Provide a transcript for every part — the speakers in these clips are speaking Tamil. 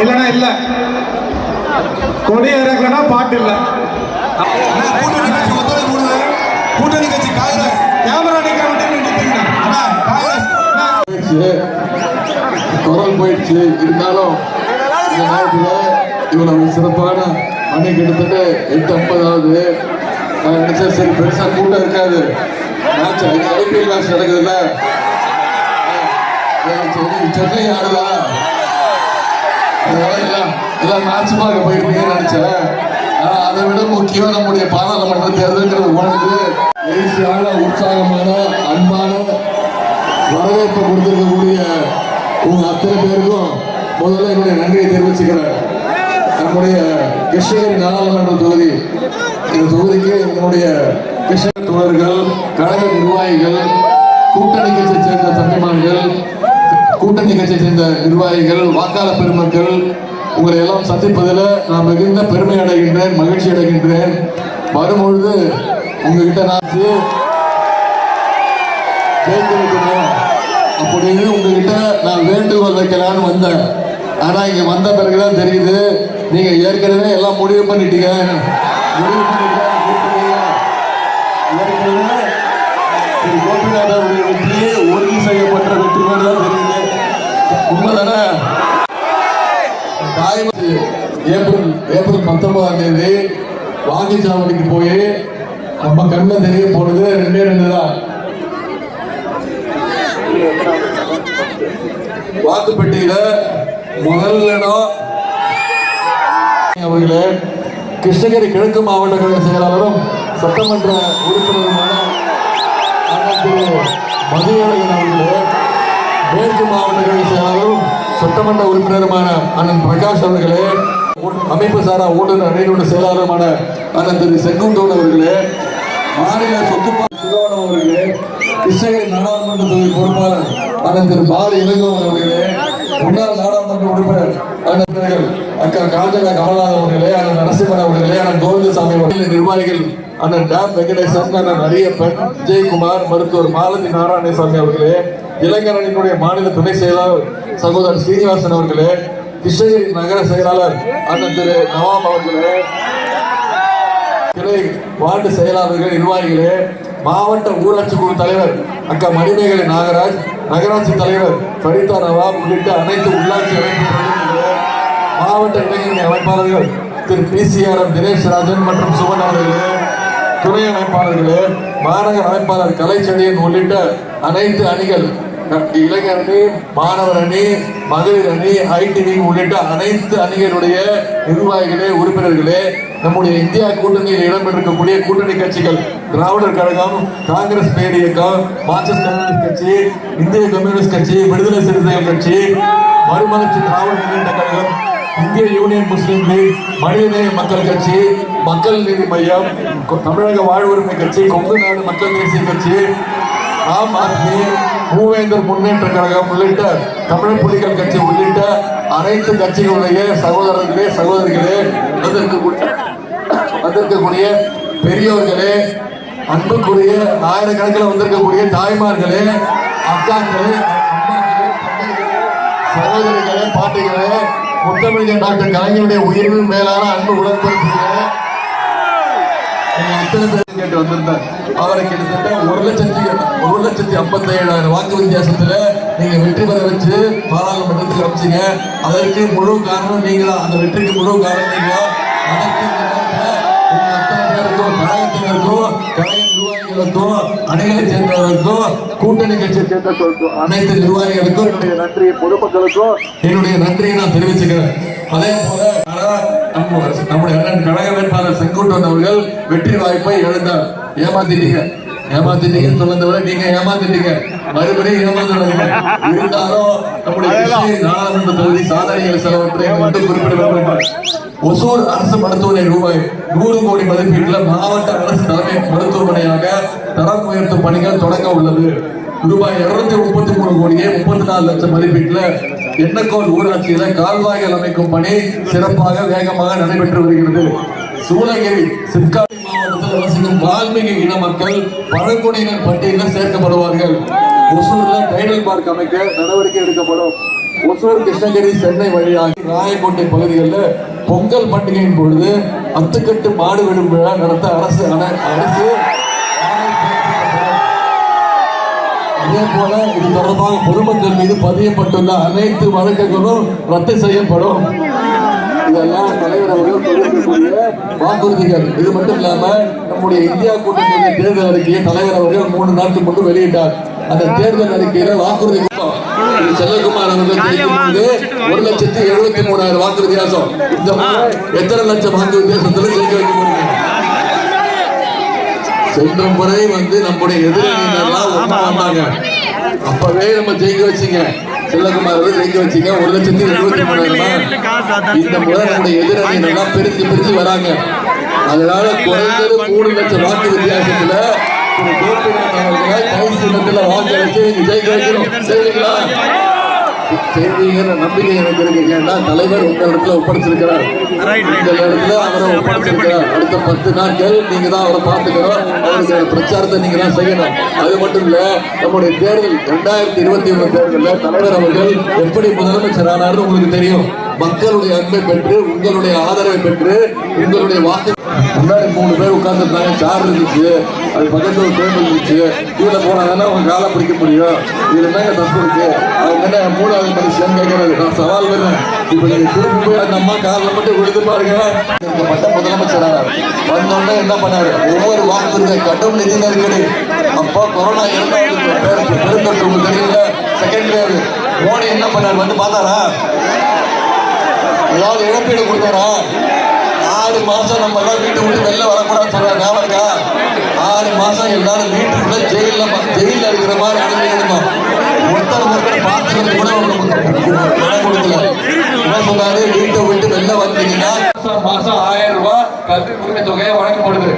இல்லைன்னா இல்ல. கொடி இறக்கலன்னா பாட்டு இல்லை. கூட்டணி கட்சி ஒத்துழைப்பு கொடுங்க கூட்டணி கட்சி காங்கிரஸ் கேமரா நிக்கிற மட்டும் போயிடுச்சு குரல் போயிடுச்சு. இருந்தாலும் இந்த நேரத்தில் இவ்வளவு சிறப்பான மணி கிட்டத்தட்ட எட்டு ஐம்பதாவது. நான் நினைச்சேன் சரி பெருசா கூட்டம் இருக்காது. மேட்ச் ஐபிஎல் மேட்ச் நடக்குதுல்ல? சென்னை ஆடுதா எல்லாம் எல்லாம் மேட்ச் பார்க்க போயிருப்பீங்கன்னு நினைச்சேன். ஆனால் அதை விட முக்கியம் நம்முடைய பாராளுமன்ற தேர்தல்ங்கிறது உணர்ந்து எழுச்சியான உற்சாகமான அன்பான வரவேற்பு கொடுத்திருக்கக்கூடிய உங்க அத்தனை பேருக்கும் முதல்ல என்னுடைய நன்றியை தெரிவிச்சுக்கிறேன். நம்முடைய கிருஷ்ணகிரி நாடாளுமன்ற தொகுதி. இந்த தொகுதிக்கு என்னுடைய கிருஷ்ணகிரி தோழர்கள் கழக நிர்வாகிகள் கூட்டணி நிர்வாகிகள் வாக்காளர் பெருமக்கள் உங்களை எல்லாம் சந்திப்பதில் நான் மிகுந்த பெருமை அடைகின்றேன் மகிழ்ச்சி அடைகின்றேன். வரும்பொழுது உங்ககிட்ட நான் கேட்க அப்படின்னு உங்ககிட்ட நான் வேண்டுகோள் வைக்கலான்னு வந்தேன். ஆனா இங்க வந்த பிறகுதான் தெரியுது நீங்க ஏற்கனவே எல்லாம் முடிவு பண்ணிட்டீங்க. முடிவு பண்ணிட்டீங்க, கூப்பிட்டீங்க. ஏற்கனவே திரு கோபிநாத் அவருடைய வெற்றி உறுதி செய்யப்பட்ட வெற்றி தான் தெரியும் உண்மைதானே? தாய்மொழி ஏப்ரல் ஏப்ரல் பத்தொன்பதாம் தேதி வாக்குச்சாவடிக்கு போய் நம்ம கண்ணில் தெரிய போனது ரெண்டே ரெண்டு தான் வாக்குப்பெட்டியில முதல் இடம் அவர்களே கிருஷ்ணகிரி கிழக்கு மாவட்ட கழக செயலாளரும் சட்டமன்ற உறுப்பினருமான மதியழகன் அவர்களே. மேற்கு மாவட்டங்களில் செயலாளரும் சட்டமன்ற உறுப்பினருமான அண்ணன் பிரகாஷ் அவர்களே அமைப்பு சாரா ஓட்டுநர் அணியினுடைய செயலாளருமான அண்ணன் திரு செங்குண்டோன் அவர்களே மாநில சொத்துப்பாட்டு அவர்களே கிருஷ்ணகிரி நாடாளுமன்ற தொகுதி பொறுப்பாளர் அண்ணன் திரு பால இளங்கோவன் அவர்களே முன்னாள் நாடாளுமன்ற உறுப்பினர் அண்ணன் திரு அக்கா காஞ்சனா கமல்நாத் அவர்களே அண்ணன் நரசிம்மன் அவர்களே அண்ணன் கோவிந்தசாமி அவர்களே. நிர்வாகிகள் அண்ணன் டேம் வெங்கடேசன் அண்ணன் அரியப்பன் விஜயகுமார் மருத்துவர் மாலதி நாராயணசாமி அவர்களே இளைஞரணியினுடைய மாநில துணை செயலாளர் சகோதரர் சீனிவாசன் அவர்களே கிருஷ்ணகிரி நகர செயலாளர் அண்ணன் திரு நவாப் அவர்களே கிளை வார்டு செயலாளர்கள் நிர்வாகிகளே மாவட்ட ஊராட்சி குழு தலைவர் அக்கா மணிமேகலை நாகராஜ் நகராட்சி தலைவர் சரிதா நவாப் உள்ளிட்ட அனைத்து உள்ளாட்சி அமைப்பு மாவட்ட இளைஞரணி அமைப்பாளர்கள் திரு பிசிஆர்எம் தினேஷ் ராஜன் மற்றும் சுமன் அவர்களே துணை அமைப்பாளர்களே மாநகர அமைப்பாளர் கலைச்செழியன் உள்ளிட்ட அனைத்து அணிகள் இளைஞர் அணி மாணவர் அணி மகளிர் அணி ஐடி உள்ளிட்ட அனைத்து அணிகளுடைய நிர்வாகிகளே உறுப்பினர்களே நம்முடைய இந்தியா கூட்டணியில் இடம்பெற்றிருக்கக்கூடிய கூட்டணி கட்சிகள் திராவிடர் கழகம் காங்கிரஸ் பேர் இயக்கம் மார்க்சிஸ்ட் கம்யூனிஸ்ட் கட்சி இந்திய கம்யூனிஸ்ட் கட்சி விடுதலை சிறுத்தைகள் கட்சி மறுமலர்ச்சி திராவிட முன்னேற்ற கழகம் இந்திய யூனியன் முஸ்லீம் லீக் மனிதநேய மக்கள் கட்சி மக்கள் நீதி மையம் கொ- தமிழக வாழ்வுரிமை கட்சி கொங்கு நாடு மக்கள் தேசிய கட்சி ஆம் ஆத்மி மூவேந்தர் முன்னேற்ற கழகம் உள்ளிட்ட தமிழ் புலிகள் கட்சி உள்ளிட்ட அனைத்து கட்சிகளுடைய சகோதரர்களே சகோதரிகளே வந்திருக்கக்கூடிய வந்திருக்கக்கூடிய பெரியோர்களே அன்புக்குரிய ஆயிரக்கணக்கில் வந்திருக்கக்கூடிய தாய்மார்களே அக்காக்களே சகோதரிகளே பாட்டிகளே முத்தமிழக டாக்டர் கலைஞருடைய உயிரின் மேலான அன்பு உடன்படுத்துகிறேன் வந்திருந்தார் அவரை கிட்டத்தட்ட ஒரு லட்சத்தி ஒரு லட்சத்தி ஐம்பத்தி ஏழாயிரம் வாக்கு வித்தியாசத்துல நீங்க வெற்றி பெற வச்சு பாராளுமன்றத்துக்கு அமைச்சீங்க அதற்கு முழு காரணம் நீங்க தான் அந்த வெற்றிக்கு முழு காரணம் நீங்க அதற்கு இந்த நேரத்துல உங்க அத்தனை நிர்வாகிகளுக்கும் அணிகளை சேர்ந்தவர்களுக்கும் கூட்டணி கட்சியை சேர்ந்த அனைத்து நிர்வாகிகளுக்கும் என்னுடைய நன்றியை பொதுமக்களுக்கும் என்னுடைய நன்றியை நான் தெரிவிச்சுக்கிறேன். அதே போல நம்ம நம்முடைய அண்ணன் கழக வேட்பாளர் செங்குட்டன் அவர்கள் வெற்றி வாய்ப்பை இழந்தார். ஏமாத்திட்டீங்க. ஏமாத்திட்டீங்கன்னு நீங்க ஏமாத்திட்டீங்க. மறுபடியும் ஏமாந்துடாதீங்க. இருந்தாலும் நம்முடைய நாடாளுமன்ற தொகுதி சாதனைகள் சிலவற்றை மட்டும் குறிப்பிட வேண்டும் ஒசூர் அரசு மருத்துவமனை ரூபாய் நூறு கோடி மதிப்பீட்டில் மாவட்ட அரசு தலைமை மருத்துவமனையாக தரம் உயர்த்தும் பணிகள் தொடங்க உள்ளது. ரூபாய் இருநூத்தி முப்பத்தி மூணு கோடியே முப்பத்தி நாலு லட்சம் மதிப்பீட்டில் எண்ணக்கோல் ஊராட்சியில கால்வாய்கள் அமைக்கும் பணி சிறப்பாக வேகமாக நடைபெற்று வருகிறது. சூளகிரி சிற்காடி மாவட்டத்தில் வசிக்கும் வால்மீகி இன மக்கள் பழங்குடியினர் பட்டியலில் சேர்க்கப்படுவார்கள். ஒசூர்ல டைடல் பார்க் அமைக்க நடவடிக்கை எடுக்கப்படும். ஒசூர் கிருஷ்ணகிரி சென்னை வழியாக ராயக்கோட்டை பகுதிகளில் பொங்கல் பண்டிகையின் பொழுது அத்துக்கட்டு மாடு விடும் விழா நடத்த அரசு அன- அரசு அதே போல இது தொடர்பாக பொதுமக்கள் மீது பதியப்பட்டுள்ள அனைத்து வழக்குகளும் ரத்து செய்யப்படும். இதெல்லாம் தலைவர் அவர்கள் தெரிவிக்கக்கூடிய வாக்குறுதிகள். இது மட்டும் இல்லாம நம்முடைய இந்தியா கூட்டணியின் தேர்தல் அறிக்கையை தலைவர் அவர்கள் மூணு நாட்கள் முன்பு வெளியிட்டார். அந்த தேர்தல் அறிக்கையில வாக்குறுதி கொடுத்தோம். செல்லகுமார் அவர்கள் ஜெயிக்கும் ஒரு லட்சத்தி எழுபத்தி மூணாயிரம் வாக்கு வித்தியாசம். இந்த எத்தனை லட்சம் வாக்கு வித்தியாசத்துல ஜெயிக்க வைக்க போறீங்க சென்ற முறை வந்து நம்முடைய எதிரணியினர்லாம் வந்தாங்க அப்பவே நம்ம ஜெயிக்க வச்சீங்க. செல்லகுமார் ஜெயிக்க வச்சீங்க. ஒரு லட்சத்தி மூணாயிரம் இந்த முறை நம்முடைய எதிரணியினர்லாம் பிரிச்சு பிரிச்சு வராங்க. அதனால குறைந்தது மூணு லட்சம் வாக்கு வித்தியாசத்துல கை சின்னத்துல வாக்கு அளிச்சு நீங்க ஜெயிக்க வைக்கணும். சரிங்களா? செய்வீங்கிற நம்பிக்கை எனக்கு இருக்கு ஏன்னா தலைவர் உங்க இடத்துல ஒப்படைச்சிருக்கிறார். இந்த இடத்துல அவரை ஒப்படைச்சிருக்கிறார். அடுத்த பத்து நாட்கள் நீங்க தான் அவரை பார்த்துக்கணும். அவருக்கு பிரச்சாரத்தை நீங்க தான் செய்யணும். அது மட்டும் இல்ல நம்முடைய தேர்தல் ரெண்டாயிரத்தி இருபத்தி ஒண்ணு தேர்தலில் தலைவர் அவர்கள் எப்படி முதலமைச்சர் ஆனார்னு உங்களுக்கு தெரியும். மக்களுடைய அன்பை பெற்று உங்களுடைய ஆதரவை பெற்று உங்களுடைய வாக்கு முன்னாடி மூணு பேர் உட்கார்ந்துருந்தாங்க. சார் இருந்துச்சு அது பக்கத்தில் ஒரு டேபிள் இருந்துச்சு. கீழே போனாங்கன்னா அவங்க காலை பிடிக்க முடியும். இதில் என்னங்க தப்பு இருக்கு? அவங்க என்ன மூணாவது மனுஷன் கேட்கறது நான் சவால் வருவேன் இப்போ நீங்கள் திருப்பி போய் அந்த அம்மா காலில் மட்டும் விழுந்து பாருங்க. இந்த பட்ட முதலமைச்சரானார் வந்தோடனே என்ன பண்ணாரு? ஒவ்வொரு வாக்குறுதி கடும் நிதி நெருக்கடி அப்போ கொரோனா இரண்டாவது பெருந்தொற்று உங்களுக்கு தெரியல. செகண்ட் வேவ் மோடி என்ன பண்ணார்? வந்து பார்த்தாரா? ஏதாவது இழப்பீடு கொடுத்தாரா? ஆறு மாசம் நம்ம எல்லாம் வீட்டை விட்டு வெளில வரக்கூடாதுன்னு சொல்றாங்க ஞாபகம் ஆறு மாசம் எல்லாரும் வீட்டுக்குள்ள ஜெயில ஜெயில இருக்கிற மாதிரி அனுபவிக்கணும் ஒருத்தர் ஒருத்தர் பார்த்துக்கிறது கூட பணம் கொடுக்கல. என்ன சொன்னாரு? வீட்டை விட்டு வெளில வந்தீங்கன்னா மாசம் ஆயிரம் ரூபாய் கல்வி உரிமை தொகையை வழங்கப்படுது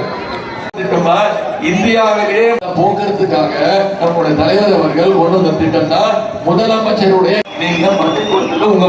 இந்தியாவிலே போக்குறதுக்காக நம்முடைய தலைவர் அவர்கள் கொண்டு வந்த திட்டம் தான் முதலமைச்சருடைய நீங்க மத்திய உங்க